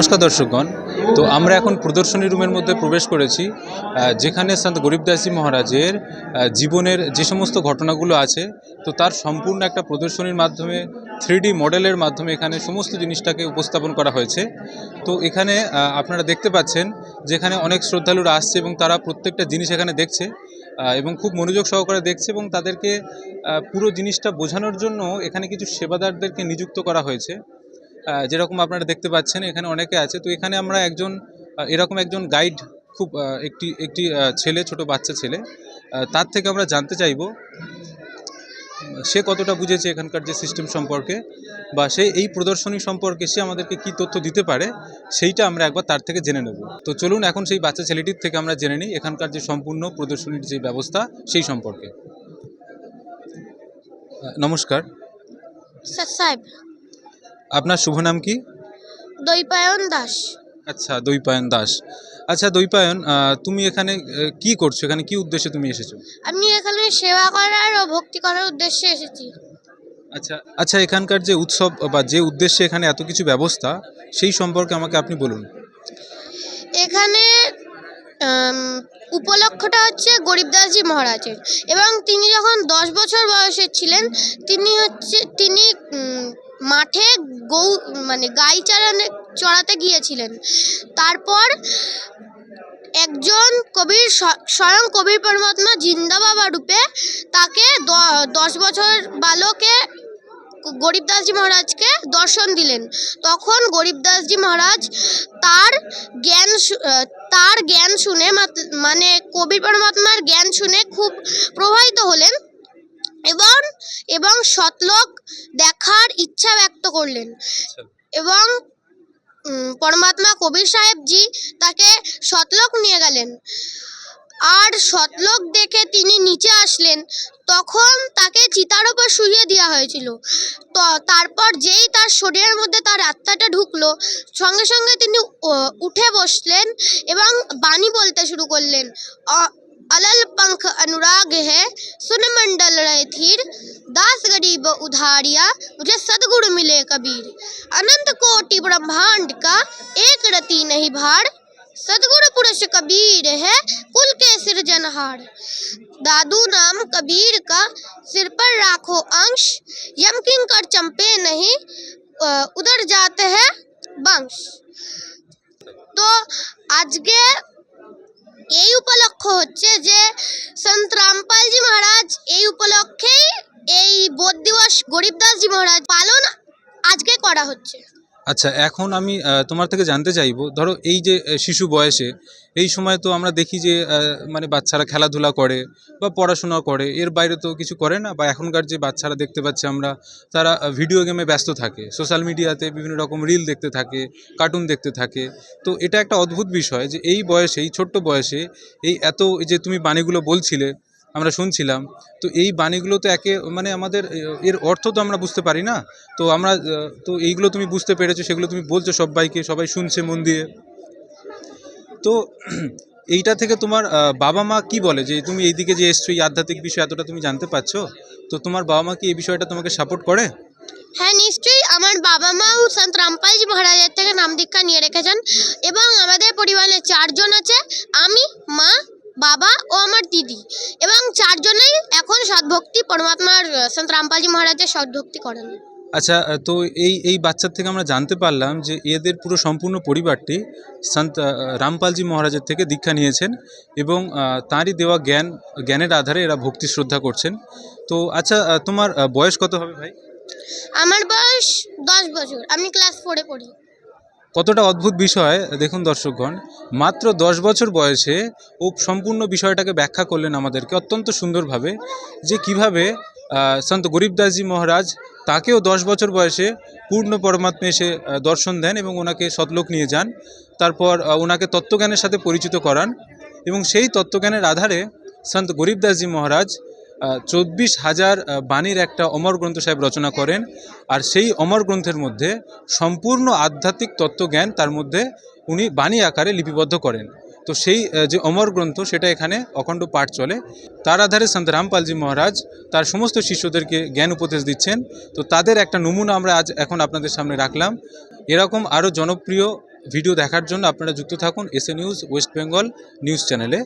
নমস্কার দর্শকগণ। তো আমরা এখন প্রদর্শনী রুমের মধ্যে প্রবেশ করেছি যেখানে সন্ত গরিবদাসী মহারাজের জীবনের যে সমস্ত ঘটনাগুলো আছে, তো তার সম্পূর্ণ একটা প্রদর্শনীর মাধ্যমে থ্রি মডেলের মাধ্যমে এখানে সমস্ত জিনিসটাকে উপস্থাপন করা হয়েছে। তো এখানে আপনারা দেখতে পাচ্ছেন যেখানে অনেক শ্রদ্ধালুরা আসছে এবং তারা প্রত্যেকটা জিনিস এখানে দেখছে এবং খুব মনোযোগ সহকারে দেখছে এবং তাদেরকে পুরো জিনিসটা বোঝানোর জন্য এখানে কিছু সেবাদারদেরকে নিযুক্ত করা হয়েছে। যেরকম আপনারা দেখতে পাচ্ছেন, এখানে অনেকে আছে। তো এখানে আমরা একজন এরকম একজন গাইড খুব একটি একটি ছেলে, ছোট বাচ্চা ছেলে। তার থেকে আমরা জানতে চাইব, সে কতটা বুঝেছে এখানকার যে সিস্টেম সম্পর্কে বা সে এই প্রদর্শনী সম্পর্কে সে আমাদেরকে কি তথ্য দিতে পারে, সেইটা আমরা একবার তার থেকে জেনে নেব। তো চলুন এখন সেই বাচ্চা ছেলেটির থেকে আমরা জেনে নিই, এখানকার যে সম্পূর্ণ প্রদর্শনীর যে ব্যবস্থা, সেই সম্পর্কে। নমস্কার। স্যার, সাহেব আপনার শুভ নাম কি? দৈপায়ন দাস। আচ্ছা দৈপায়ন দাস। আচ্ছা দৈপায়ন তুমি এখানে কি করছ? এখানে কি উদ্দেশ্যে তুমি এসেছ? আমি এখানে সেবা করার ও ভক্তি করার উদ্দেশ্যে এসেছি। আচ্ছা আচ্ছা এখানকার যে উৎসব বা যে উদ্দেশ্যে এখানে এত কিছু ব্যবস্থা সেই সম্পর্কে আমাকে আপনি বলুন। এখানে উপলক্ষটা হচ্ছে গরিবদাসজি মহারাজের। এবং তিনি যখন দশ বছর বয়সের ছিলেন তিনি হচ্ছে তিনি মাঠে গৌ মানে গাই চারানে চড়াতে গিয়েছিলেন। তারপর একজন কবির স্বয়ং কবির পরমাত্মা জিন্দা বাবা রূপে তাকে দশ বছর বালকে গরিবদাসজি মহারাজকে দর্শন দিলেন। তখন গরিবদাসজি মহারাজ তার জ্ঞান তার জ্ঞান শুনে মানে কবির পরমাত্মার জ্ঞান শুনে খুব প্রভাবিত হলেন। এবং সতলোক দেখার ইচ্ছা ব্যক্ত করলেন এবং উম, পরমাত্মা কবির সাহেবজি তাকে সতলোক নিয়ে গেলেন আর সতলোক দেখে তিনি নিচে আসলেন তখন তাকে চিতার ওপর শুইয়ে দেওয়া হয়েছিল তো তারপর যেই তার শরীরের মধ্যে তার আত্মাটা ঢুকলো সঙ্গে সঙ্গে তিনি উ- উঠে বসলেন এবং বাণী বলতে শুরু করলেন অ- अलल पंख अनुराग है सुन मंडल रहे थीर दास गरीब उधारिया मुझे सदगुरु मिले कबीर अनंत कोटि ब्रह्मांड का एक रति नहीं भार सदगुरु पुरुष कबीर है कुल के सृजनहार दादू नाम कबीर का सिर पर राखो अंश यम किंकर चंपे नहीं अ, उधर जाते हैं बंश তো আজকে এই উপলক্ষ হচ্ছে যে সন্ত রামপালজি মহারাজ এই উপলক্ষেই এই বোধ দিবস গরিবদাসজি মহারাজ পালন আজকে করা হচ্ছে। আচ্ছা এখন আমি তোমার থেকে জানতে চাইব, ধরো এই যে শিশু বয়সে, এই সময় তো আমরা দেখি যে মানে বাচ্চারা খেলাধুলা করে বা পড়াশোনা করে, এর বাইরে তো কিছু করে না, বা এখনকার যে বাচ্চারা দেখতে পাচ্ছি আমরা, তারা ভিডিও গেমে ব্যস্ত থাকে সোশ্যাল মিডিয়াতে বিভিন্ন রকম রিল দেখতে থাকে কার্টুন দেখতে থাকে। তো এটা একটা অদ্ভুত বিষয় যে, এই বয়সে, এই ছোট্ট বয়সে, এই এত, এই যে তুমি বাণীগুলো বলছিলে আমরা শুনছিলাম। তো এই বাণীগুলো তো একে মানে আমাদের, এর অর্থ তো আমরা বুঝতে পারি না। তো আমরা, তো এইগুলো তুমি বুঝতে পেরেছ, সেগুলো তুমি বলছো সবাইকে, সবাই শুনছে মন দিয়ে। তো এইটা থেকে তোমার বাবা মা কি বলে? যে তুমি এইদিকে যে এসছো, এই আধ্যাত্মিক বিষয় এতটা তুমি জানতে পারছ? তো তোমার বাবা মা কি এই বিষয়টা তোমাকে সাপোর্ট করে? হ্যাঁ নিশ্চয়ই। আমার বাবা মাও সন্ত রামপালজি মহারাজের থেকে নাম দীক্ষা নিয়ে রেখেছেন। এবং আমাদের পরিবারে চারজন আছে। আমি, মা বাবা ও আমার দিদি এবং চারজনেই এখন সদ্ভক্তি পরমাত্মার সন্ত রামপালজি মহারাজের সদ্ভক্তি করেন। আচ্ছা তো এই এই বাচ্চার থেকে আমরা জানতে পারলাম যে এদের পুরো সম্পূর্ণ পরিবারটি সন্ত রামপালজি মহারাজের থেকে দীক্ষা নিয়েছেন এবং তাঁরই দেওয়া জ্ঞান জ্ঞানের আধারে এরা ভক্তি শ্রদ্ধা করছেন। তো আচ্ছা তোমার বয়স কত হবে ভাই? আমার বয়স দশ বছর আমি ক্লাস ফোরে পড়ি। কতটা অদ্ভুত বিষয়, দেখুন দর্শকগণ, মাত্র দশ বছর বয়সে ও সম্পূর্ণ বিষয়টাকে ব্যাখ্যা করলেন আমাদেরকে অত্যন্ত সুন্দরভাবে যে কীভাবে সন্ত গরিবদাসজি মহারাজ তাকেও দশ বছর বয়সে পূর্ণ পরমাত্মে এসে দর্শন দেন এবং ওনাকে সতলোক নিয়ে যান। তারপর ওনাকে তত্ত্বজ্ঞানের সাথে পরিচিত করান এবং সেই তত্ত্বজ্ঞানের আধারে সন্ত গরিবদাসজি মহারাজ চব্বিশ হাজার বাণীর একটা অমর গ্রন্থ সাহেব রচনা করেন। আর সেই অমর গ্রন্থের মধ্যে সম্পূর্ণ আধ্যাত্মিক তত্ত্বজ্ঞান তার মধ্যে উনি বাণী আকারে লিপিবদ্ধ করেন। তো সেই যে অমর গ্রন্থ, সেটা এখানে অখণ্ড পাঠ চলে। তার আধারে সন্ত রামপালজি মহারাজ তার সমস্ত শিষ্যদেরকে জ্ঞান উপদেশ দিচ্ছেন। তো তাদের একটা নমুনা আমরা আজ এখন আপনাদের সামনে রাখলাম। এরকম আরও জনপ্রিয় ভিডিও দেখার জন্য আপনারা যুক্ত থাকুন SA news, West Bengal news চ্যানেলে।